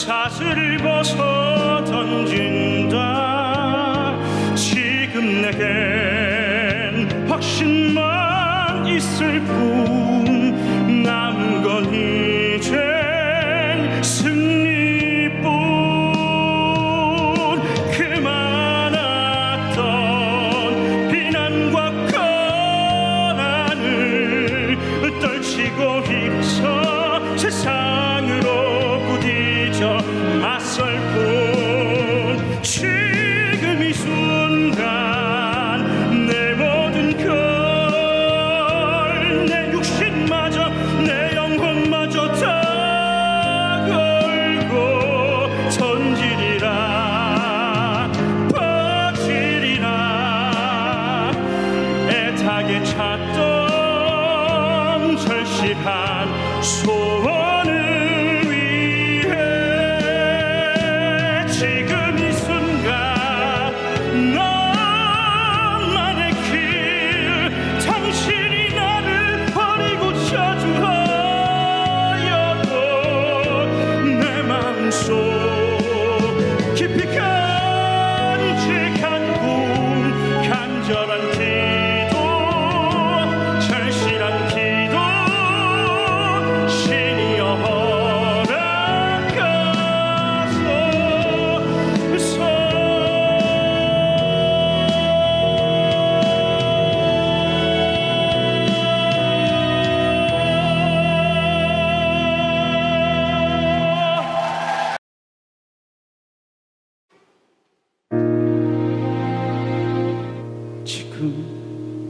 사슬을 벗어 던진다. 지금 내겐 확신만 있을 뿐. 남은 건 이젠 승리뿐. 그 많았던 비난과 고난을 떨치고 일어서 세상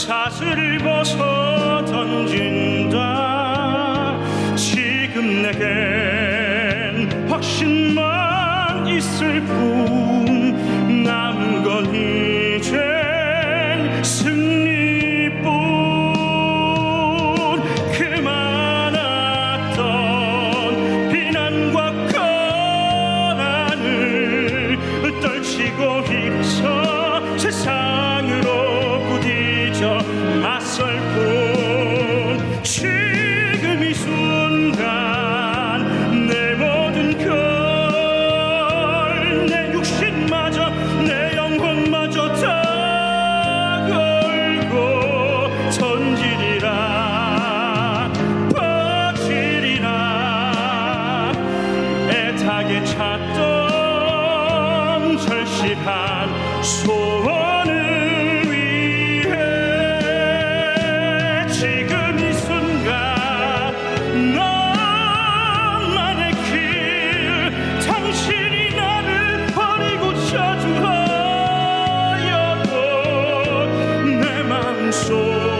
사슬을 벗어 던진다. 지금 내겐 확신만 있을 뿐 함께 찾던 절실한 소원을 위해 지금 이 순간 너만의 길 당신이 나를 버리고 저주하여도 내 맘속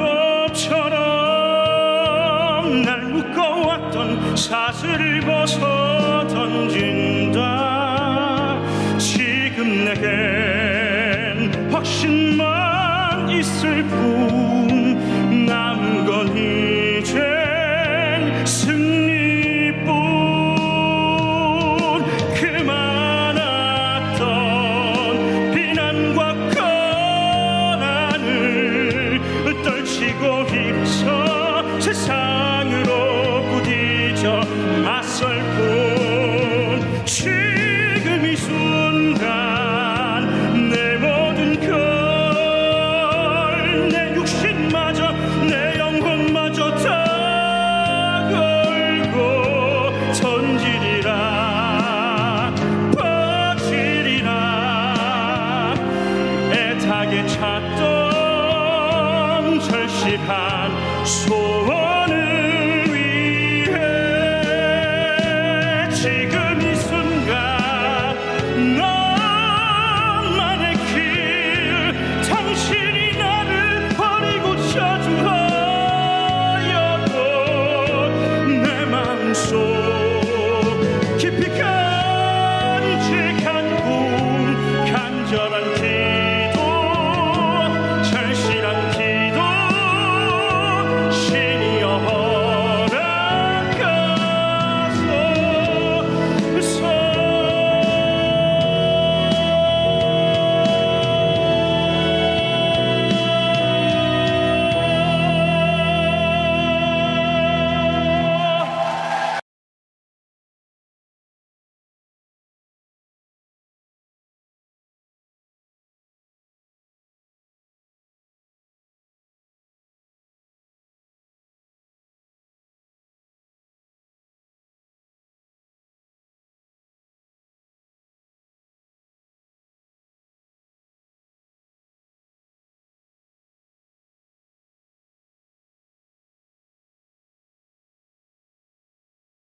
사슬을 벗어 던진다. 지금 내겐 확신만 있을 뿐. 남은 건 이젠 승리뿐. 그 많았던 비난과 고난을 떨치고 일어